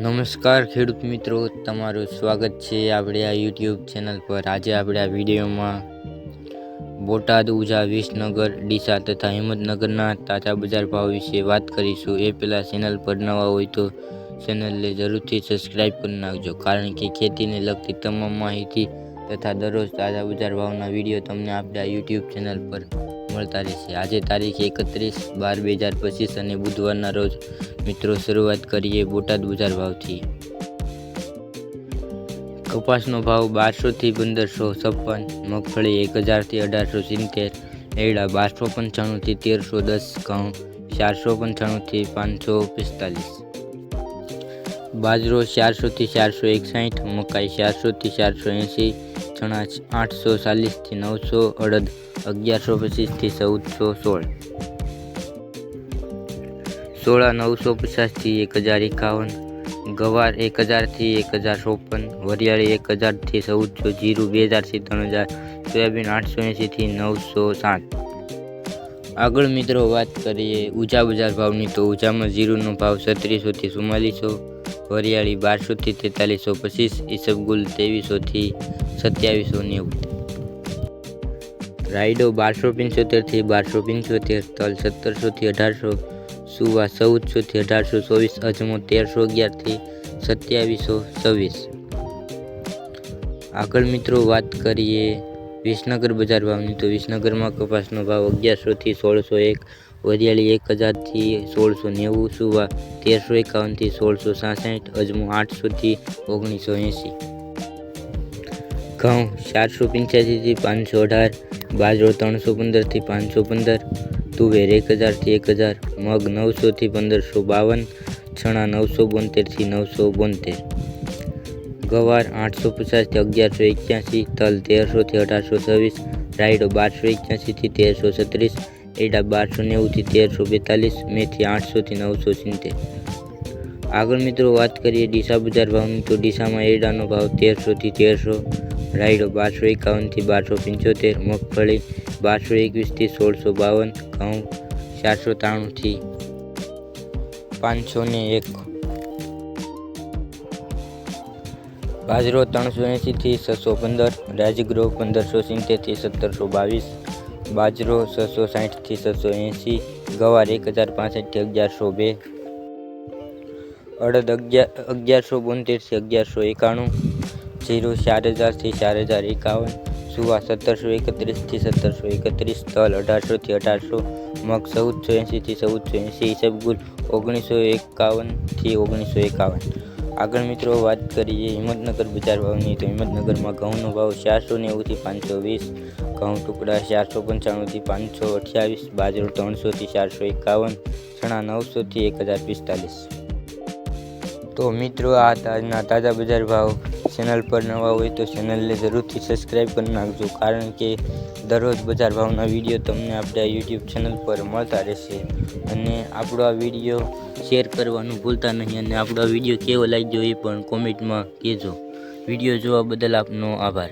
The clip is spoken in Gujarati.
નમસ્કાર ખેડૂત મિત્રો, તમારું સ્વાગત છે આપણે આ યુટ્યુબ ચેનલ પર. આજે આપણે આ વિડીયોમાં બોટાદ ઉજા વિસનગર, ડીસા તથા હિંમતનગરના તાજા બજાર ભાવ વિશે વાત કરીશું. એ પહેલાં ચેનલ પર નવા હોય તો ચેનલને જરૂરથી સબસ્ક્રાઈબ કરી નાખજો, કારણ કે ખેતીને લગતી તમામ માહિતી તથા દરરોજ તાજા બજાર ભાવના વીડિયો તમને આપણે આ યુટ્યુબ ચેનલ પર મળતા રહેશે આજે તારીખ એકત્રીસ બાર બે હજાર પચીસ અને બુધવારના રોજ મિત્રો શરૂઆત કરીએ બોટાદ બજાર ભાવથી. કપાસનો ભાવ બારસોથી પંદરસો છપ્પન મગફળી એક હજારથી અઢારસો સિત્તેર એડા બારસો પંચાણુંથી તેરસો દસ, ઘઉં ચારસો પંચાણુંથી પાંચસો પિસ્તાલીસ. બાજરો ચારસોથી ચારસો એકસાઠ, મકાઈ ચારસોથી ચારસો એંસી ચણા આઠસો ચાલીસથી નવસો, અડદ અગિયારસો પચીસથી ચૌદસો સોળ. સોળા નવસો પચાસથી એક હજાર એકાવન, ગવાર એક હજારથી એક હજાર ચોપન, વરિયાળી એક હજારથી ચૌદસો, જીરું બે હજારથી ત્રણ હજાર, સોયાબીન આઠસો એંશીથી નવસો સાત. આગળ મિત્રો વાત કરીએ ઊંચા બજાર ભાવની તો ઊંચામાં જીરુનો ભાવ છત્રીસોથી ચુમ્માલીસો વરિયાળી બારસોથી તેતાલીસો પચીસ ઈસબગુલ ત્રેવીસોથી સત્યાવીસો નેવું રાયડો બારસો પંચોતેરથી બારસો પંચોતેર, તલ સત્તરસોથી અઢારસો, સુવા ચૌદસોથી અઢારસો ચોવીસ, અજમો તેરસો અગિયારથી સત્યાવીસો છવ્વીસ. આગળ મિત્રો વાત કરીએ વિસનગર બજાર ભાવની. તો વિસનગરમાં કપાસનો ભાવ અગિયારસોથી સોળસો એક વરિયાળી એક હજારથી સોળસો નેવું સુવા તેરસો એકાવનથી સોળસો સાસઠ, અજમો આઠસોથી ઓગણીસો એંસી ઘઉં ચારસો પંચ્યાસીથી પાંચસો અઢાર, બાજરો ત્રણસો પંદરથી પાંચસો પંદર, તુવેર એક હજારથી એક હજાર, મગ નવસોથી પંદરસો બાવન ચણા નવસો બોતેરથી નવસો બોતેર. ગવાર આઠસો પચાસથી અગિયારસો એક્યાસી, તલ તેરસોથી અઢારસો છવ્વીસ, રાયડો બારસો એક્યાસીથી તેરસો છત્રીસ એડા બારસો નેવુંથી તેરસો બેતાલીસ, મેથી આઠસોથી નવસો સિત્તેર. આગળ મિત્રો વાત કરીએ ડીસા બજાર ભાવની, તો ડીસામાં એડાનો ભાવ તેરસોથી તેરસો, રાયડો બારસો એકાવનથી બારસો પંચોતેર, મગફળી બારસો એકવીસથી સોળસો બાવન, ઘઉં ચારસો ત્રાણુંથી પાંચસો ને એક. બાજરો ત્રણસો એંશીથી છસો પંદર, રાજગૃહ પંદરસો સિત્તેરથી સત્તરસો બાવીસ બાજરો છસો સાઠથી છસો એંશી, ગવાર એક હજાર પાસઠથી અગિયારસો બે, અડદ અગિયાર અગિયારસો બોતેરથી અગિયારસો એકાણું, જીરું ચાર હજારથી ચાર હજાર એકાવન, સુવા સત્તરસો એકત્રીસથી સત્તરસો એકત્રીસ, તલ અઢારસોથી અઢારસો, મગ ચૌદસો એંશીથી ચૌદસો એંશી ઈસબગુલ ઓગણીસો એકાવનથી ઓગણીસો એકાવન. આગળ મિત્રો વાત કરીએ હિંમતનગર બજાર ભાવની, તો હિંમતનગરમાં ઘઉંનો ભાવ ચારસો નેવુંથી પાંચસો વીસ, ઘઉં ટુકડા ચારસો પંચાણુંથી પાંચસો અઠ્યાવીસ, બાજરો ત્રણસોથી ચારસો એકાવન, ચણા નવસોથી એક હજાર પિસ્તાલીસ. તો મિત્રો, આ તાજના તાજા બજાર ભાવ ચેનલ પર નવા હોય તો ચેનલને જરૂરથી સબસ્ક્રાઈબ કરી નાખજો. કારણ કે દરરોજ બજાર ભાવના વીડિયો તમને આપણે આ યુટ્યુબ ચેનલ પર મળતા રહેશે. અને આપણો આ વીડિયો શેર કરવાનું ભૂલતા નહીં અને આપણો આ વીડિયો કેવો લાગ્યો એ પણ કોમેન્ટમાં કહેજો. વીડિયો જોવા બદલ આપનો આભાર.